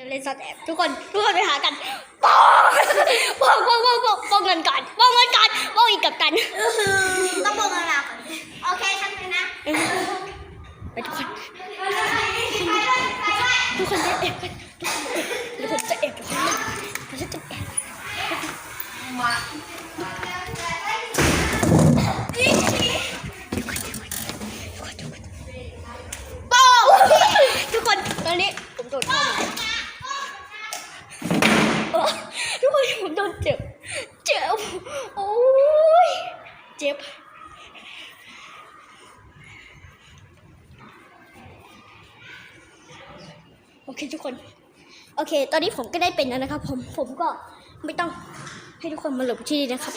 ดี๋ยวเล่นซ่อนแอบทุกคนทุกคนไปหากันป้องป้องป้องป้องป้องป้องเงินก่อนป้องเงินก่อนป้องอีกกับกันต้องบอกเวลาก่อนโอเคฉันชนะไปทุกคนทุกคนจะแอบกันเดี๋ยวผมจะแอบทุกคนผมจะแอบป้องทุกคนตอนนี้ผมโดนเข้ามาเออทุกคนผม โดนเจ็บ เจ็บ โอ้ย เจ็บ โอเคทุกคน โอเค ตอนนี้ผมก็ได้เป็นแล้วนะครับผม ผมก็ไม่ต้องให้ทุกคนมาหลบที่นี่นะครับ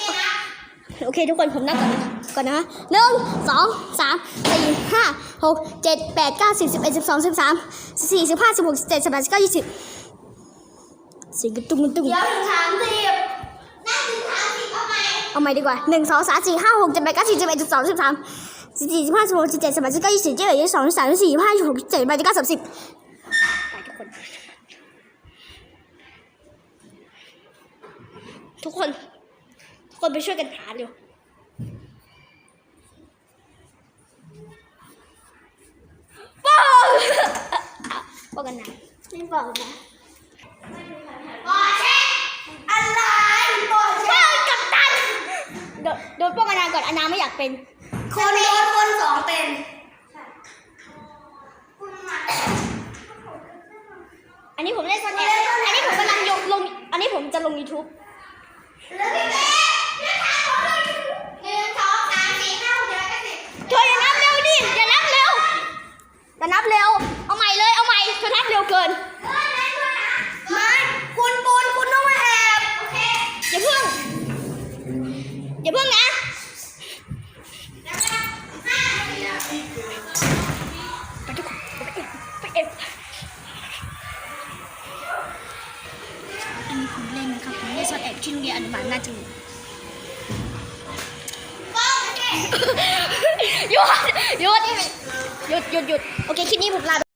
โอเคทุกคนผมนั่งก่อนนะก่อนนะหนึ่งสองสามสี่ห้าหกเจ็ดแปดเก้าสิบสิบเอ็ดสิบสองสิบสามสิบสี่สิบห้าสิบหกสิบเจ็ดสิบแปดสิบเก้ายี่สิบ สิงกระตุ้งกระตุ้งเดี๋ยวถึงสามสิบนั่งถึงสามสิบเอาไหมเอาใหม่ดีกว่าหนึ่งสองสามสี่ห้าหกเจ็ดแปดเก้าสิบสิบเอ็ดสิบสองสิบสามสิบสี่สิบห้าสิบหกสิบเจ็ดสิบแปดสิบเก้ายี่สิบยี่สิบเอ็ดยี่สิบสองยี่สิบสามยี่สิบสี่ยี่สิบห้ายี่สิบหกยี่สิบเจ็ดยี่สิบแปดยี่สิบเก้าสามสิบไปทุกคน ทุกคน ทุกคนไปช่วยกันหาเร็วป้องป้องกันนะไม่บอกนะบอเช็คอะไรบอเช็ ป้อ ค งกับตันโดนโดนป้อง กันนาก่อนอนนาไม่อยากเป็น คนโดนคนสองเป็นคุณมาอันนี้ผมเล่นซ่อนแอบอันนี้ผมกำลังยกลง อันนี้ผมจะลง YouTube แล้วพี่เบ๊พี่ทางผมเลยหนึ่งสองสามสี่ห้าหกเจ็ดแปดเก้าสิบเธออย่านับเร็วดิอย่านับเร็วอย่านับเร็ว เอาใหม่เลย เอาใหม่เธอนับเร็วเกินเฮ้ยไหนด้วยนะไม่คุณปูนคุณต้องมาแอบโอเคอย่าเพิ่งอย่าเพิ่งนะ แล้วก็ห้านาที ไปทุกคนไปเอฟไปเอฟอันนี้ผมเล่นนะครับผมเล่นซ่อนแอบที่โรงเรียนอนุบาลน่าจะมีป้องโอเคหยุดหยุดหยุดหยุดหยุดโอเคคลิปนี้ผมลา